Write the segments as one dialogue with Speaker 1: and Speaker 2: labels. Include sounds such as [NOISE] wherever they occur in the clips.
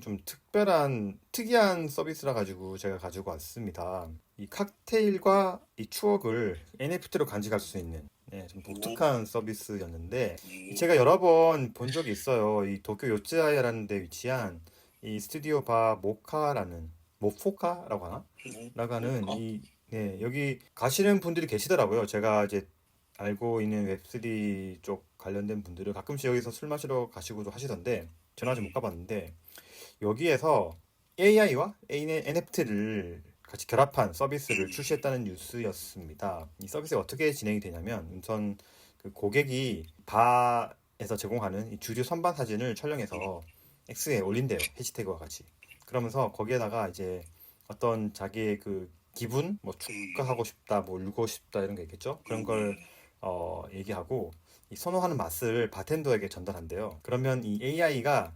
Speaker 1: 좀 특별한 특이한 서비스라 가지고 제가 가지고 왔습니다. 이 칵테일과 이 추억을 NFT로 간직할 수 있는 네, 좀 독특한 서비스였는데
Speaker 2: 음,
Speaker 1: 제가 여러 번 본 적이 있어요. 이 도쿄 요츠하야라는 데 위치한 이 스튜디오 바 모카라는 모포카라고 하나?
Speaker 2: 음,
Speaker 1: 라고 하는
Speaker 2: 모카?
Speaker 1: 이 네, 여기 가시는 분들이 계시더라고요. 제가 이제 알고 있는 웹3 쪽 관련된 분들은 가끔씩 여기서 술 마시러 가시고도 하시던데 저는 아직 못 가봤는데 여기에서 AI와 NFT를 같이 결합한 서비스를 출시했다는 뉴스였습니다. 이 서비스가 어떻게 진행이 되냐면 우선 그 고객이 바에서 제공하는 이 주류 선반 사진을 촬영해서 X에 올린대요. 해시태그와 같이. 그러면서 거기에다가 이제 어떤 자기의 그 기분, 뭐 축하하고 싶다, 뭐 울고 싶다 이런 게 있겠죠? 그런 걸 어, 얘기하고 이 선호하는 맛을 바텐더에게 전달한대요. 그러면 이 AI가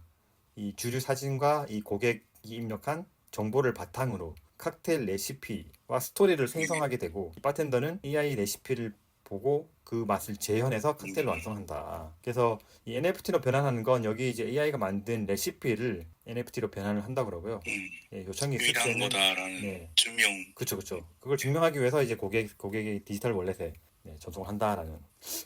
Speaker 1: 이 주류 사진과 이 고객이 입력한 정보를 바탕으로 칵테일 레시피와 스토리를 생성하게 되고 이 바텐더는 AI 레시피를 보고 그 맛을 재현해서 칵테일을 완성한다. 그래서 이 NFT로 변환하는 건 여기 이제 AI가 만든 레시피를 NFT로 변환을 한다 그러고요.
Speaker 2: 음,
Speaker 1: 예, 요청이 있을 때는 네.
Speaker 2: 증명.
Speaker 1: 그쵸, 그쵸. 그걸 증명하기 위해서 이제 고객, 고객의 디지털 월렛에 네, 전송을 한다라는.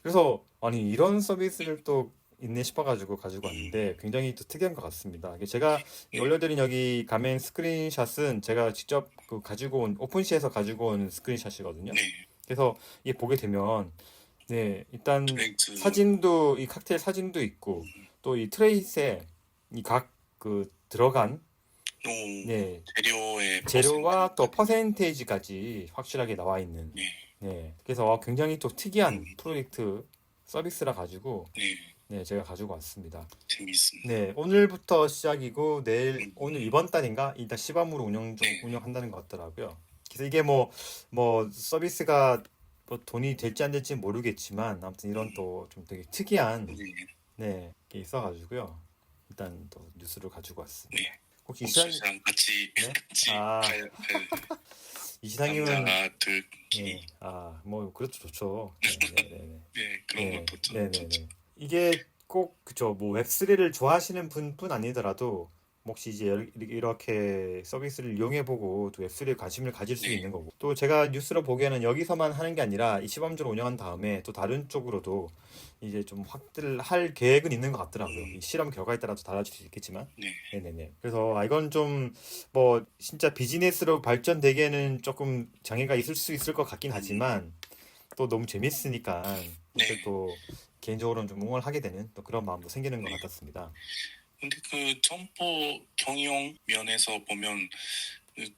Speaker 1: 그래서, 아니, 이런 서비스를 또 있네 싶어가지고 가지고 왔는데 굉장히 또 특이한 것 같습니다. 제가 이 올려드린 여기 가면 스크린샷은 제가 직접 그 가지고 온, 오픈시에서 가지고 온 스크린샷이거든요.
Speaker 2: 네,
Speaker 1: 그래서 이게 보게 되면, 네, 일단. 사진도, 이 칵테일 사진도 있고, 또 이 트레이스에 이 각 그 들어간,
Speaker 2: 오,
Speaker 1: 네,
Speaker 2: 재료의
Speaker 1: 재료와 또. 퍼센테이지까지 확실하게 나와 있는.
Speaker 2: 네,
Speaker 1: 네. 그래서 어, 굉장히 또 특이한 프로젝트 서비스라 가지고
Speaker 2: 네,
Speaker 1: 네 제가 가지고 왔습니다
Speaker 2: 재밌습니다.
Speaker 1: 네 오늘부터 시작이고 내일 오늘 이번 달인가 일단 시범으로 운영 중
Speaker 2: 네.
Speaker 1: 운영한다는 것 같더라고요 그래서 이게 뭐뭐 서비스가 뭐 돈이 될지 안 될지 모르겠지만 아무튼 이런 또 좀 되게 특이한
Speaker 2: 네,
Speaker 1: 네게 있어가지고요 일단 또 뉴스를 가지고 왔습니다
Speaker 2: 네.
Speaker 1: 혹시 이시장
Speaker 2: 옥수수랑 같이
Speaker 1: 네? [LAUGHS]
Speaker 2: 같이
Speaker 1: 아.
Speaker 2: 가야 할 [LAUGHS]
Speaker 1: 이시장님은
Speaker 2: 남자가 들끼리
Speaker 1: 네. 아, 뭐 그것도 좋죠. [LAUGHS] 네, 네, 네, 네.
Speaker 2: 네, 그런
Speaker 1: 네,
Speaker 2: 것도 좀
Speaker 1: 네, 네. 네. 이게 꼭 그죠. 뭐 웹3를 좋아하시는 분뿐 아니더라도 혹시 이제 열- 이렇게 서비스를 이용해 보고 또 웹3에 관심을 가질 수
Speaker 2: 네.
Speaker 1: 있는 거고 또 제가 뉴스로 보기에는 여기서만 하는 게 아니라 이 시범적으로 운영한 다음에 또 다른 쪽으로도 이제 좀 확대를 할 계획은 있는 것 같더라고요.
Speaker 2: 음.
Speaker 1: 이 실험 결과에 따라서 달라질 수 있겠지만
Speaker 2: 네,
Speaker 1: 네네네. 그래서 아, 이건 좀 뭐 진짜 비즈니스로 발전되기에는 조금 장애가 있을 수 있을 것 같긴 하지만 또 너무 재밌으니까
Speaker 2: 네.
Speaker 1: 또 개인적으로는 좀 응원을 하게 되는 또 그런 마음도 생기는 것
Speaker 2: 네.
Speaker 1: 같았습니다.
Speaker 2: 근데 그 점포 경영 면에서 보면 그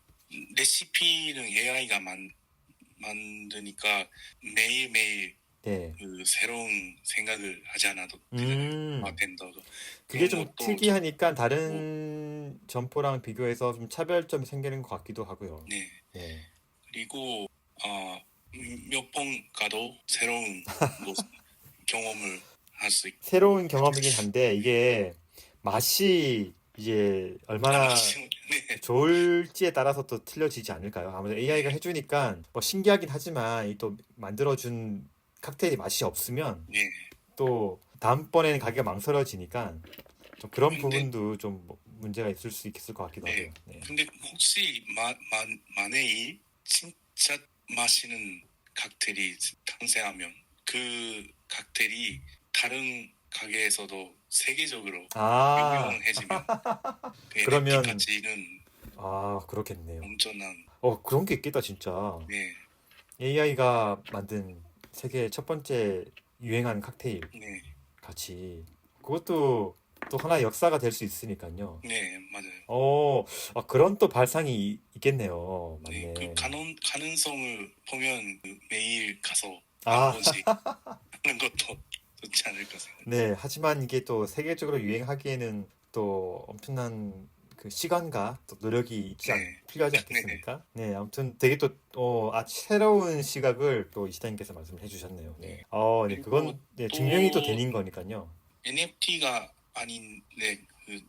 Speaker 2: 레시피는 AI가 만 만드니까 매일매일
Speaker 1: 네.
Speaker 2: 그 새로운 생각을 하지 않아도 되잖아요.
Speaker 1: 음. 그게 좀 특이하니까 다른 점포랑 비교해서 좀 차별점이 생기는 것 같기도 하고요.
Speaker 2: 네.
Speaker 1: 네.
Speaker 2: 그리고 아, 몇 번 가도 새로운 [LAUGHS] 뭐 경험을 할 수 있고
Speaker 1: 새로운 경험이긴 한데 이게 맛이 이제 얼마나
Speaker 2: 네.
Speaker 1: 좋을지에 따라서 또 틀려지지 않을까요? 아무래도 AI가 해주니까 뭐 신기하긴 하지만 이또 만들어준 칵테일이 맛이 없으면
Speaker 2: 네.
Speaker 1: 또 다음번에는 가기가 망설여지니까 좀 그런
Speaker 2: 근데-
Speaker 1: 부분도 좀뭐 문제가 있을 수 있을 것 같기도
Speaker 2: 네.
Speaker 1: 하고요. 네.
Speaker 2: 근데 혹시 마, 마, 만에 진짜 마시는 칵테일이 탄생하면 그 칵테일이 다른 가게에서도 세계적으로
Speaker 1: 아,
Speaker 2: 유명해지면 [LAUGHS] 그
Speaker 1: 그러면-
Speaker 2: 가치는
Speaker 1: 아 그렇겠네요.
Speaker 2: 엄청난
Speaker 1: 어 그런 게 있겠다 진짜.
Speaker 2: 네,
Speaker 1: AI가 만든 세계 첫 번째 유행한 칵테일
Speaker 2: 네,
Speaker 1: 같이 그것도 또 하나의 역사가 될 수 있으니까요.
Speaker 2: 네 맞아요.
Speaker 1: 어, 아, 그런 또 발상이 있겠네요.
Speaker 2: 네,
Speaker 1: 맞네.
Speaker 2: 그 가능 가능성을 보면 그 매일 가서
Speaker 1: 아.
Speaker 2: 한 번씩 하는 것도 [LAUGHS] 좋지 않을까 생각.
Speaker 1: 네, 하지만 이게 또 세계적으로 유행하기에는 또 엄청난 그 시간과 또 노력이 있지 않,
Speaker 2: 네.
Speaker 1: 필요하지 [LAUGHS] 않겠습니까? 네, 아무튼 되게 또, 어, 아, 새로운 시각을 또 이시다님께서 말씀을 해주셨네요. 네. 어, 네, 그건 네,
Speaker 2: 또-
Speaker 1: 증명이 또 되는 거니까요.
Speaker 2: NFT가 아닌 네, 그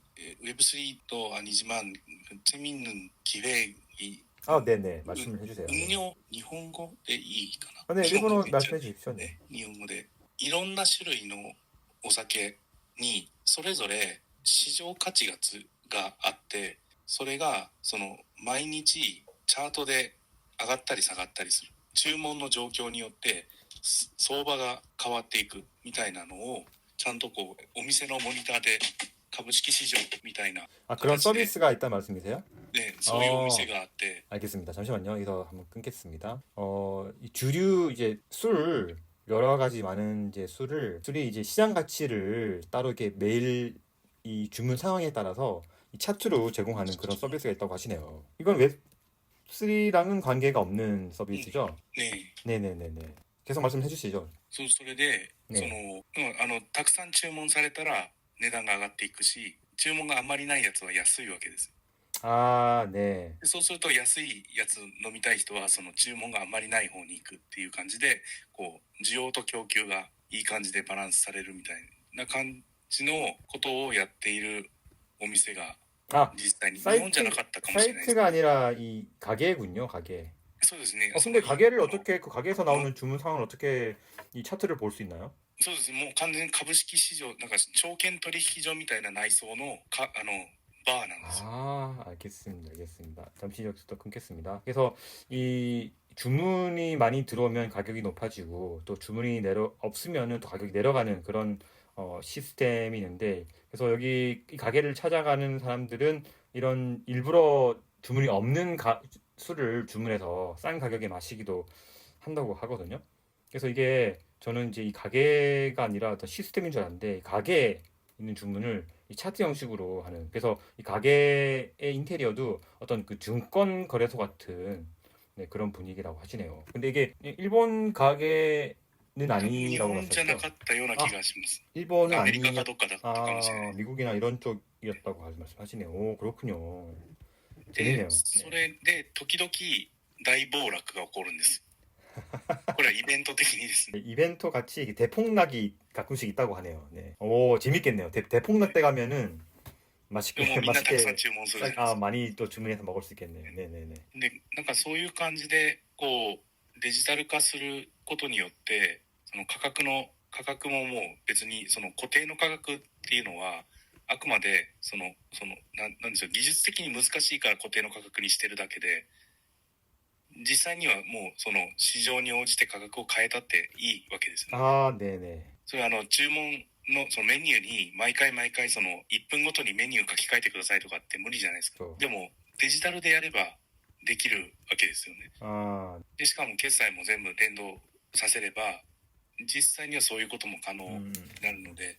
Speaker 2: 웹3도 아니지만 그 재미있는 기획이
Speaker 1: 아, 네네, 말씀을 해주세요. 네.
Speaker 2: 응용 일본어でいいかな
Speaker 1: 아, 네, 일본어
Speaker 2: 일본어で
Speaker 1: 말씀해 주십시오. 네.
Speaker 2: ね日本語でいろんな種類のお酒にそれぞれ市場価値がつ があってそれがその毎日チャートで上がったり下がったりする注文の状況によってす相場が変わっていくみたいなのを ちゃんとこうお店のモニターで株式市場みたいな
Speaker 1: 아 그런 서비스가 있단 말씀이세요?
Speaker 2: でそういうお店があって、
Speaker 1: 알겠습니다. 잠시만요. 여기서 한번 끊겠습니다. 어, 이 주류 이제 술 여러 가지 많은 이제 술을 술이 이제 시장 가치를 따로 이렇게 매일 이 주문 상황에 따라서 이 차트로 제공하는 그런 서비스가 있다고 하시네요. 이건 웹3랑은 관계가 없는 서비스죠?
Speaker 2: ね
Speaker 1: 네네네네. 계속 말씀해 주시죠.
Speaker 2: そうそれで、
Speaker 1: ね
Speaker 2: そのうんあのたくさん注文されたら値段が上がっていくし注文があんまりないやつは安いわけです
Speaker 1: 아, 네.
Speaker 2: でそうすると安いやつ飲みたい人はその注文があんまりない方に行くっていう感じでこう需要と供給がいい感じでバランスされるみたいな感じのことをやっているお店が
Speaker 1: 아,
Speaker 2: 実際に日
Speaker 1: サイト
Speaker 2: 本じゃなかったかもしれないです
Speaker 1: 사이트가 아니라 이 가게군요, 가게.
Speaker 2: そうですね
Speaker 1: 어,
Speaker 2: そ
Speaker 1: 근데
Speaker 2: の
Speaker 1: 가게를 어떻게 그 가게에서 나오는 주문 상황을 어떻게 이 차트를 볼 수 있나요?
Speaker 2: そうですもう完全に株式市場なんか証券取引所みたいな内装のかあのバーなんですよ
Speaker 1: 아, 알겠습니다. 알겠습니다. 잠시 여기서 또 끊겠습니다. 그래서 이 주문이 많이 들어오면 가격이 높아지고 또 주문이 내려 없으면은 또 가격이 내려가는 그런 어, 시스템이 있는데 그래서 여기 이 가게를 찾아가는 사람들은 이런 일부러 주문이 없는 가, 술을 주문해서 싼 가격에 마시기도 한다고 하거든요. 그래서 이게 저는 이제 이 가게가 아니라 어떤 시스템인 줄 알았는데 가게에 있는 주문을 이 차트 형식으로 하는 그래서 이 가게의 인테리어도 어떤 그 증권 거래소 같은 네, 그런 분위기라고 하시네요. 근데 이게 일본 가게는 아니라고 봤었죠.
Speaker 2: 아,
Speaker 1: 일본은 아니, 아 미국이나 이런 쪽이었다고 말씀하시네요. 오, 그렇군요.
Speaker 2: で
Speaker 1: 재밌네요.
Speaker 2: それで時々大暴落が起こるんです。[LAUGHS] これはイベント的にですね。
Speaker 1: 네, 이벤트 같이 이게 대폭락이 가끔씩 있다고 하네요. 네. 오 재밌겠네요. 대, 대폭락 때 가면은
Speaker 2: で
Speaker 1: 맛있게
Speaker 2: もみんなたくさん
Speaker 1: 맛있게
Speaker 2: 注文するじゃ
Speaker 1: 싸-
Speaker 2: ない
Speaker 1: 아 많이 또 주문해서 먹을 수 있겠네요. 네네네.
Speaker 2: でなんかそういう感じでこうデジタル化することによってその価格の価格ももう別にその固定の価格っていうのは あくまでそのそのななんでしょう技術的に難しいから固定の価格にしてるだけで実際にはもうその市場に応じて価格を変えたっていいわけですよね。
Speaker 1: あねね
Speaker 2: それあの注文のそのメニューに毎回毎回その1分ごとにメニュー書き換えてくださいとかって無理じゃないですか。でもデジタルでやればできるわけですよね。
Speaker 1: あ
Speaker 2: でしかも決済も全部連動させれば実際にはそういうことも可能になるので、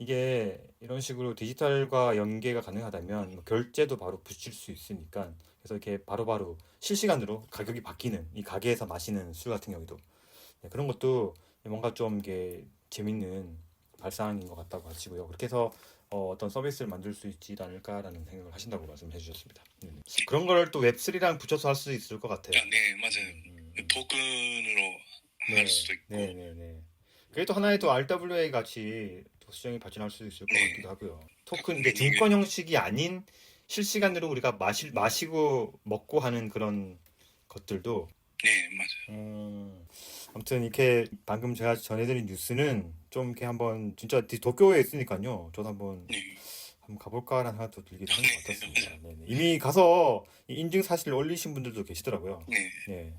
Speaker 1: 이게 이런 식으로 디지털과 연계가 가능하다면 뭐 결제도 바로 붙일 수 있으니까 그래서 이렇게 바로바로 바로 실시간으로 가격이 바뀌는 이 가게에서 마시는 술 같은 경우도 네, 그런 것도 뭔가 좀 이게 재밌는 발상인 것 같다고 하시고요. 그렇게 해서 어, 떤 서비스를 만들 수 있지 않을까라는 생각을 하신다고 말씀해 주셨습니다. 음. 네, 네. 그런 걸 또 웹3랑 붙여서 할 수 있을 것 같아요.
Speaker 2: 아, 네,
Speaker 1: 맞아요.
Speaker 2: 음. 복근으로
Speaker 1: 네,
Speaker 2: 수도 있고.
Speaker 1: 네, 네, 네. 그게 또 하나의 또 RWA 같이 시장이 발전할 수 있을 것 같기도 하고요. 토큰 이제 증권 형식이 아닌 실시간으로 우리가 마시, 마시고 먹고 하는 그런 것들도
Speaker 2: 네 맞아요.
Speaker 1: 음, 아무튼 이렇게 방금 제가 전해드린 뉴스는 좀 이렇게 한번 진짜 도쿄에 있으니까요. 저도 한번
Speaker 2: 네.
Speaker 1: 한번 가볼까라는 생각도 들기도 한것 네. 같았습니다. 네네. 이미 가서 인증 사실을 올리신 분들도 계시더라고요.
Speaker 2: 네.
Speaker 1: 네.